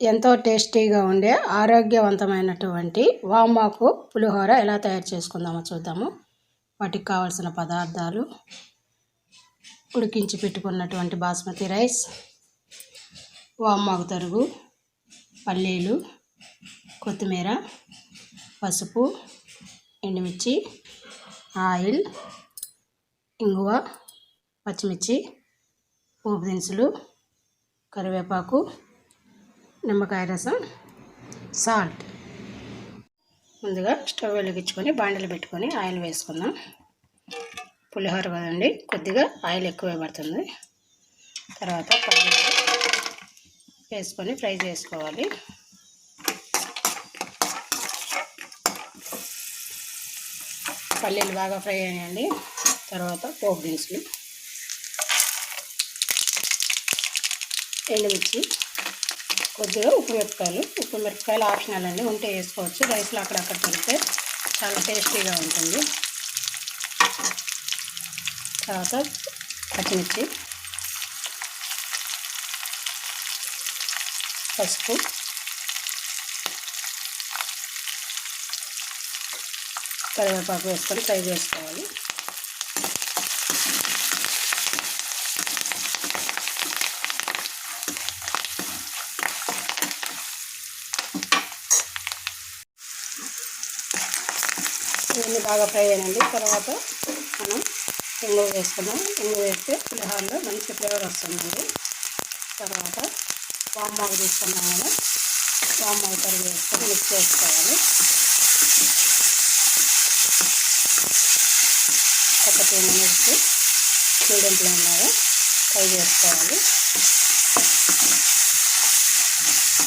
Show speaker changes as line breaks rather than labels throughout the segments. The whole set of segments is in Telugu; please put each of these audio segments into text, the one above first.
ఎంతో టేస్టీగా ఉండే ఆరోగ్యవంతమైనటువంటి వామాకు పులిహోర ఎలా తయారు చేసుకుందామో చూద్దాము. వాటికి కావాల్సిన పదార్థాలు ఉడికించి పెట్టుకున్నటువంటి బాస్మతి రైస్ వామాకు తరుగు పల్లీలు కొత్తిమీర పసుపు ఎండుమిర్చి ఆయిల్ ఇంగువ పచ్చిమిర్చి పోపు దినుసులు కరివేపాకు నిమ్మకాయ రసం సాల్ట్. ముందుగా స్టవ్ వెలిగించుకొని బాండలు పెట్టుకొని ఆయిల్ వేసుకుందాం. పులిహోర కదండి కొద్దిగా ఆయిల్ ఎక్కువ పడుతుంది. తర్వాత పల్లీలు వేసుకొని ఫ్రై చేసుకోవాలి. పల్లీలు బాగా ఫ్రై అయ్యాయండి తర్వాత పోపు దినుసులు ఎండుమిర్చి కొద్దిగా ఉప్పు మిరపకాయలు ఉప్పు మిరపకాయలు ఆప్షనల్ అండి. ఉంటే వేసుకోవచ్చు. రైస్లో అక్కడక్కడ పెడితే చాలా టేస్టీగా ఉంటుంది. తర్వాత పచ్చిమిర్చి. పసుపు. కరివేపాకు వేసుకొని ఫ్రై చేసుకోవాలి. ఇవన్నీ బాగా ఫ్రై అయినండి తర్వాత మనం ఇంగు వేసుకుందాం. ఇంగు వేస్తే పులిహారలో మంచి ఫ్లేవర్ వస్తుంది తర్వాత వామాకు తీసుకున్నాం కదా వామాకు తరిగి వేసుకొని మిక్స్ చేసుకోవాలి. ఒక టూ మినిట్స్ మీడియం ఫ్లేమ్ మీద ఫ్రై చేసుకోవాలి.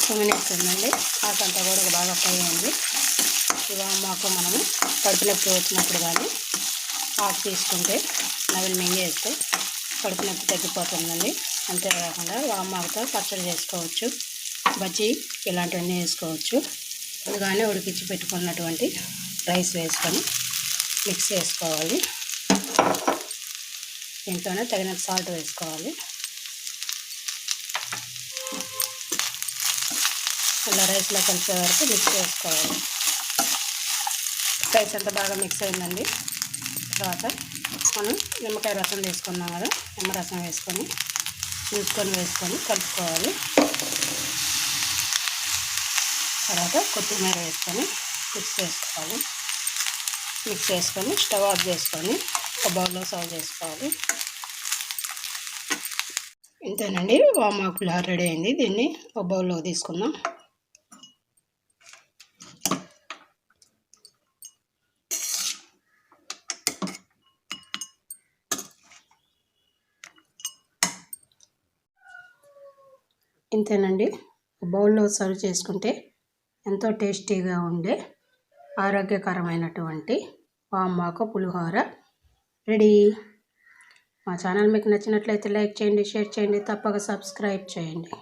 టూ మినిట్స్ ఉందండి. ఆకంతా కూడా బాగా ఫ్రై అయింది. మాకు మనము కడుపు నొప్పి వచ్చినప్పుడు కానీ ఆకు తీసుకుంటే నవిలి మింగేస్తే కడుపు నొప్పి తగ్గిపోతుందండి. అంతేకాకుండా వామాకుతో పచ్చడి చేసుకోవచ్చు బజ్జీ ఇలాంటివన్నీ వేసుకోవచ్చు. ముందుగానే ఉడికించి పెట్టుకున్నటువంటి రైస్ వేసుకొని మిక్స్ చేసుకోవాలి. దీంట్లోనే తగినంత సాల్ట్ వేసుకోవాలి. ఇలా రైస్లో కలిసే వరకు మిక్స్ చేసుకోవాలి. రైస్ అంతా బాగా మిక్స్ అయిందండి. తర్వాత మనం నిమ్మకాయ రసం తీసుకున్నాం కదా నిమ్మరసం వేసుకొని చూసుకొని వేసుకొని కలుపుకోవాలి. తర్వాత కొత్తిమీర వేసుకొని మిక్స్ చేసుకోవాలి. మిక్స్ చేసుకొని స్టవ్ ఆఫ్ చేసుకొని ఒక బౌల్లో సర్వ్ చేసుకోవాలి. ఇంతేనండి వామాకులు రెడీ అయింది. దీన్ని ఒక బౌల్లో తీసుకుందాం. ఇంతేనండి. బౌల్లో సర్వ్ చేసుకుంటే ఎంతో టేస్టీగా ఉండే ఆరోగ్యకరమైనటువంటి వామాకు పులిహోర రెడీ. మా ఛానల్ మీకు నచ్చినట్లయితే లైక్ చేయండి షేర్ చేయండి తప్పక సబ్స్క్రైబ్ చేయండి.